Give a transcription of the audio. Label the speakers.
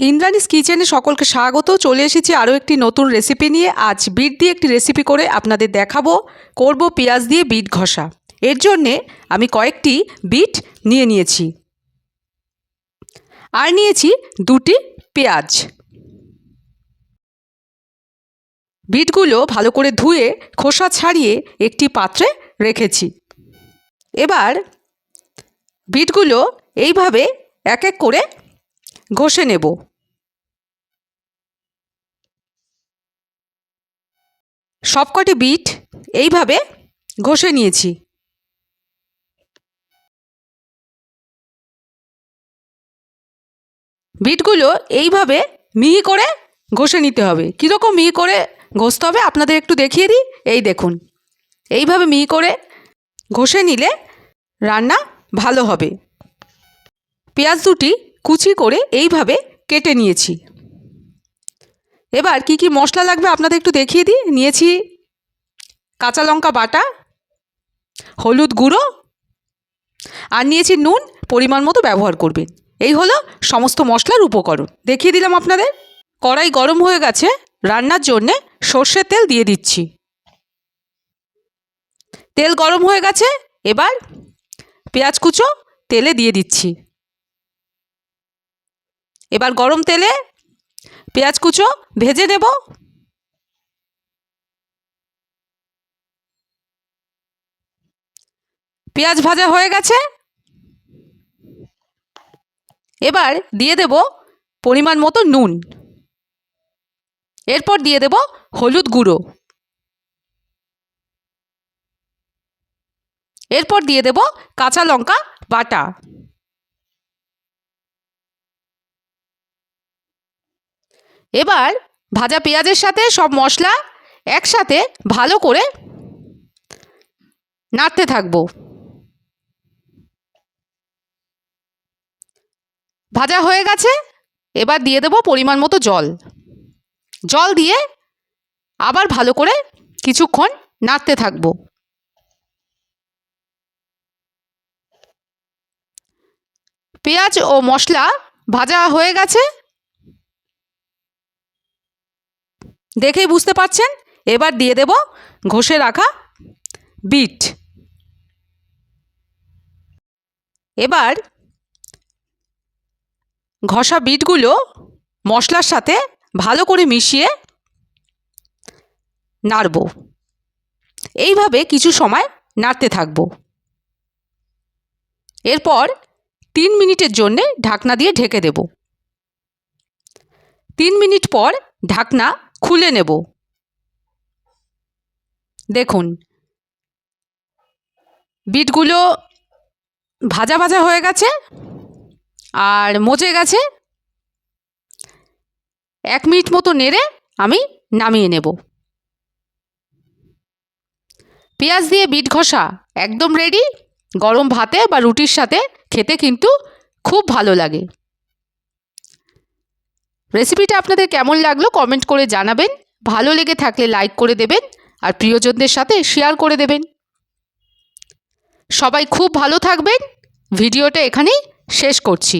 Speaker 1: ইন্দ্রাণীস কিচেনে সকলকে স্বাগত। চলে এসেছি আরও একটি নতুন রেসিপি নিয়ে। আজ বিট দিয়ে একটি রেসিপি করে আপনাদের দেখাবো। করব পেঁয়াজ দিয়ে বিট ঘষা। এর জন্যে আমি কয়েকটি বিট নিয়ে নিয়েছি। আর নিয়েছি দুটি পেঁয়াজ। বিটগুলো ভালো করে ধুয়ে খোসা ছাড়িয়ে একটি পাত্রে রেখেছি। এবার বিটগুলো এইভাবে এক এক করে ঘষে নেব। সবকটি বিট এইভাবে ঘষে নিয়েছি। বিটগুলো এইভাবে মিহি করে ঘষে নিতে হবে। কীরকম মিহি করে ঘষতে হবে আপনাদের একটু দেখিয়ে দিই। এই দেখুন, এইভাবে মিহি করে ঘষে নিলে রান্না ভালো হবে। পেঁয়াজ দুটি কুচি করে এইভাবে কেটে নিয়েছি। এবার কি কি মশলা লাগবে আপনাদের একটু দেখিয়ে দিই। নিয়েছি কাঁচা লঙ্কা বাটা, হলুদ গুঁড়ো, আর নিয়েছি নুন, পরিমাণ মতো ব্যবহার করবেন। এই হলো সমস্ত মশলার উপকরণ। দেখিয়ে দিলাম আপনাদের। কড়াই গরম হয়ে গেছে। রান্নার জন্যে সর্ষের তেল দিয়ে দিচ্ছি। তেল গরম হয়ে গেছে। এবার পেঁয়াজ কুচো তেলে দিয়ে দিচ্ছি। এবার গরম তেলে পেঁয়াজ কুচো ভেজে নেব। পেঁয়াজ ভাজা হয়ে গেছে। এবার দিয়ে দেব পরিমাণ মতো নুন। এরপর দিয়ে দেব হলুদ গুঁড়ো। এরপর দিয়ে দেব কাঁচা লঙ্কা বাটা। এবার ভাজা পেঁয়াজের সাথে সব মশলা একসাথে ভালো করে নাড়তে থাকব। ভাজা হয়ে গেছে, এবার দিয়ে দেবো পরিমাণ মতো জল। জল দিয়ে আবার ভালো করে কিছুক্ষণ নাড়তে থাকব। পেঁয়াজ ও মশলা ভাজা হয়ে গেছে দেখেই বুঝতে পারছেন? এবার দিয়ে দেব ঘষে রাখা বিট। এবার ঘষা বিটগুলো মশলার সাথে ভালো করে মিশিয়ে নাড়ব। এইভাবে কিছু সময় নাড়তে থাকব। এরপর তিন মিনিটের জন্যে ঢাকনা দিয়ে ঢেকে দেব। তিন মিনিট পর ঢাকনা খুলে নেব। দেখুন। বিটগুলো ভাজা ভাজা হয়ে গেছে আর মজে গেছে। এক মিনিট মতো নেড়ে আমি নামিয়ে নেব। পেঁয়াজ দিয়ে বিট ঘষা একদম রেডি গরম ভাতে বা রুটির সাথে খেতে কিন্তু খুব ভালো লাগে। রেসিপিটা আপনাদের কেমন লাগল কমেন্ট করে জানাবেন। ভালো লেগে থাকলে লাইক করে দেবেন আর প্রিয়জনদের সাথে শেয়ার করে দেবেন। সবাই খুব ভালো থাকবেন। ভিডিওটা এখানেই শেষ করছি।